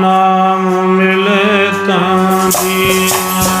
ਨਾਮ ਮਿਲੇ ਤਾਂ ਦੀਨਾ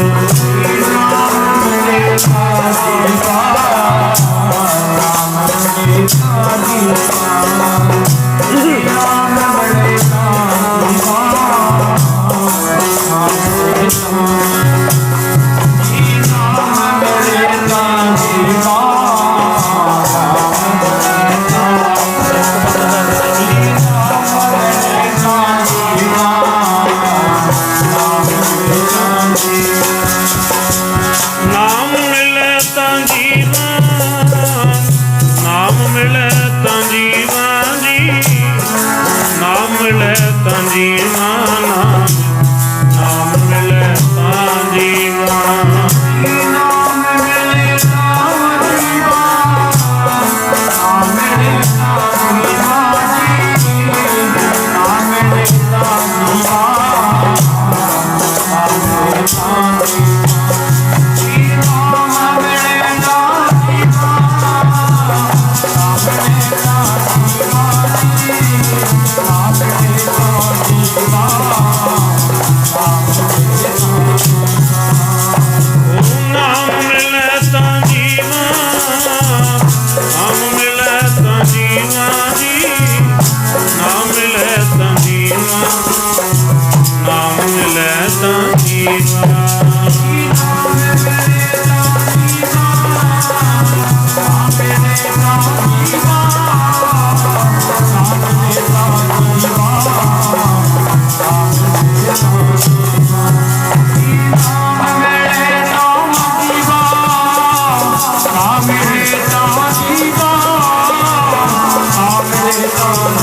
Thank you. तंजी माना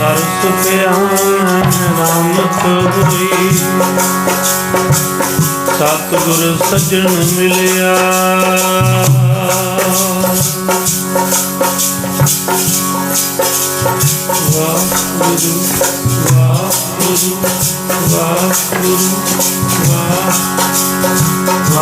ਤਰਸ ਪਿਆਨ ਰਾਮ ਹੋਈ। ਸਤ ਗੁਰ ਸਜਣ ਮਿਲਿਆ। ਵਾਹਿਗੁਰੂ ਵਾਹਿਗੁਰੂ ਵਾਹਿਗੁਰੂ।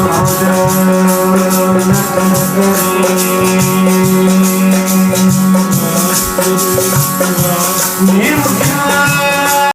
Thank